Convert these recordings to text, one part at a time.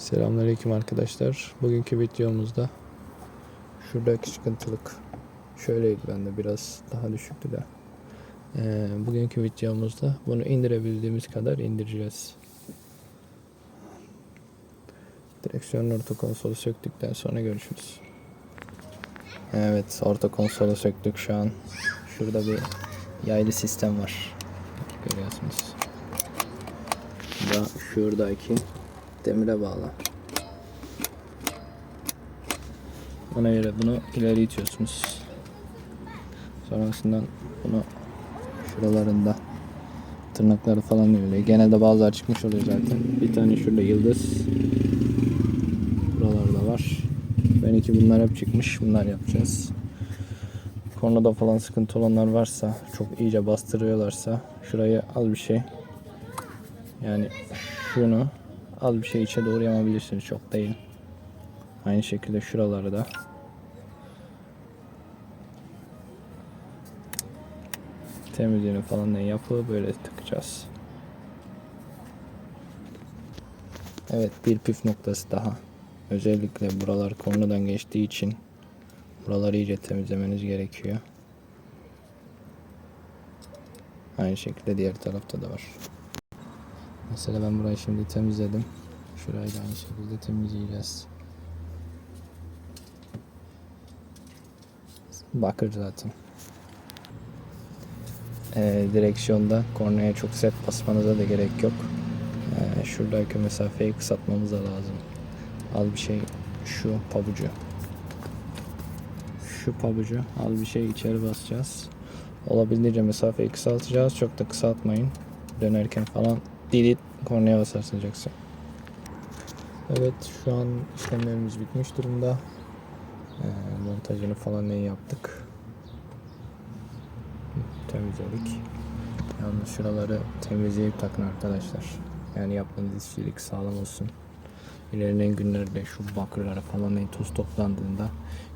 Selamünaleyküm arkadaşlar. Bugünkü videomuzda şuradaki çıkıntılık şöyleydi bende biraz daha düşüktü de. Ee, bugünkü videomuzda bunu indirebildiğimiz kadar indireceğiz. Direksiyonun orta konsolu söktükten sonra görüşürüz. Evet orta konsolu söktük şu an. Şurada bir yaylı sistem var. Görüyorsunuz. Da şuradaki demire bağlı. Ona göre bunu ileri itiyorsunuz. Sonrasından bunu şuralarında tırnakları falan öyle. Genelde bazıları çıkmış oluyor zaten. Bir tane şurada yıldız. Buralarda var. Ben iki bunlar hep çıkmış. Bunlar yapacağız. Kornada falan sıkıntı olanlar varsa, çok iyice bastırıyorlarsa şurayı az bir şey yani şunu az bir şey içe doğru yamabilirsiniz çok değil. Aynı şekilde şuraları da. Temizliğini falan da yapıp böyle takacağız. Evet bir püf noktası daha. Özellikle buralar kornadan geçtiği için buraları iyice temizlemeniz gerekiyor. Aynı şekilde diğer tarafta da var. Mesela ben burayı şimdi temizledim. Şurayı da aynı şekilde temizleyeceğiz. Bakır zaten. Ee, direksiyonda kornaya çok sert basmanıza da gerek yok. Ee, şuradaki mesafeyi kısaltmamız da lazım. Az bir şey şu pabucu. Şu pabucu az bir şey içeri basacağız. Olabildiğince mesafeyi kısaltacağız. Çok da kısaltmayın. Dönerken falan dilit kornaya basarsınız yoksa. Evet şu an işlemlerimiz bitmiş durumda. Ee, montajını falan ne yaptık. Temizledik. Yalnız şuraları temizleyip takın arkadaşlar. Yani yaptığınız işçilik sağlam olsun. İlerleyen günlerde şu bakırlara falan ne toz toplandığında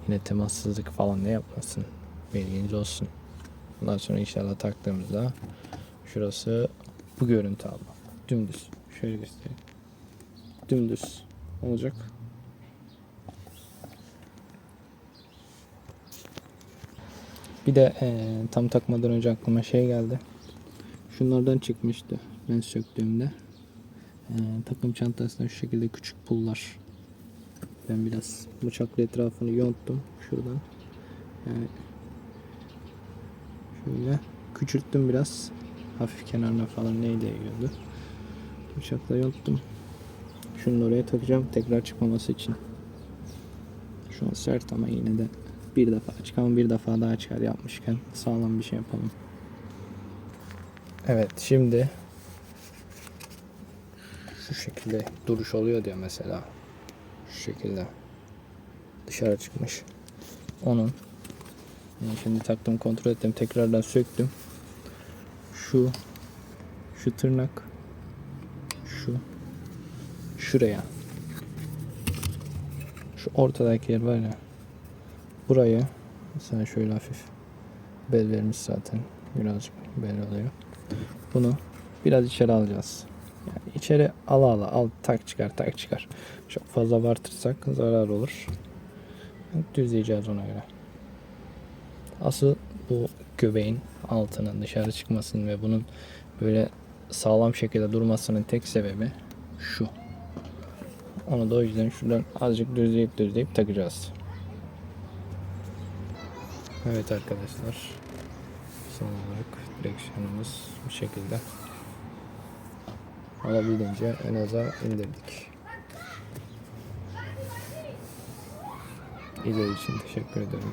yine temassızlık falan ne yapmasın. Bilginiz olsun. Ondan sonra inşallah taktığımızda şurası bu görüntü aldı. Dümdüz. Şöyle göstereyim. Dümdüz olacak. Bir de eee, tam takmadan önce aklıma şey geldi. Şunlardan çıkmıştı ben söktüğümde. Eee, takım çantasında şu şekilde küçük pullar. Ben biraz bıçakla etrafını yonttum şuradan. Yani şöyle küçülttüm biraz. Hafif kenarına falan neyle yiyordu. Bıçakla yonttum. Şunu oraya takacağım tekrar çıkmaması için. Şu an sert ama yine de bir defa çıkan bir defa daha çıkar yapmışken sağlam bir şey yapalım. Evet şimdi şu şekilde duruş oluyor diye mesela şu şekilde dışarı çıkmış. Onun yani şimdi taktım kontrol ettim tekrardan söktüm. Şu şu tırnak şuraya. Şu ortadaki yer var ya burayı. Mesela şöyle hafif bel vermiş zaten. Birazcık bel oluyor bunu biraz içeri alacağız. Yani içeri ala ala al tak çıkar tak çıkar. Çok fazla abartırsak zarar olur. Düzleyeceğiz ona göre. Asıl bu göbeğin altının dışarı çıkmasının ve bunun böyle sağlam şekilde durmasının tek sebebi şu. Onu da o yüzden şuradan azıcık düzleyip düzleyip takacağız. Evet arkadaşlar. Son olarak direksiyonumuz bu şekilde. Olabildiğince en aza indirdik. İzlediğiniz için teşekkür ederim.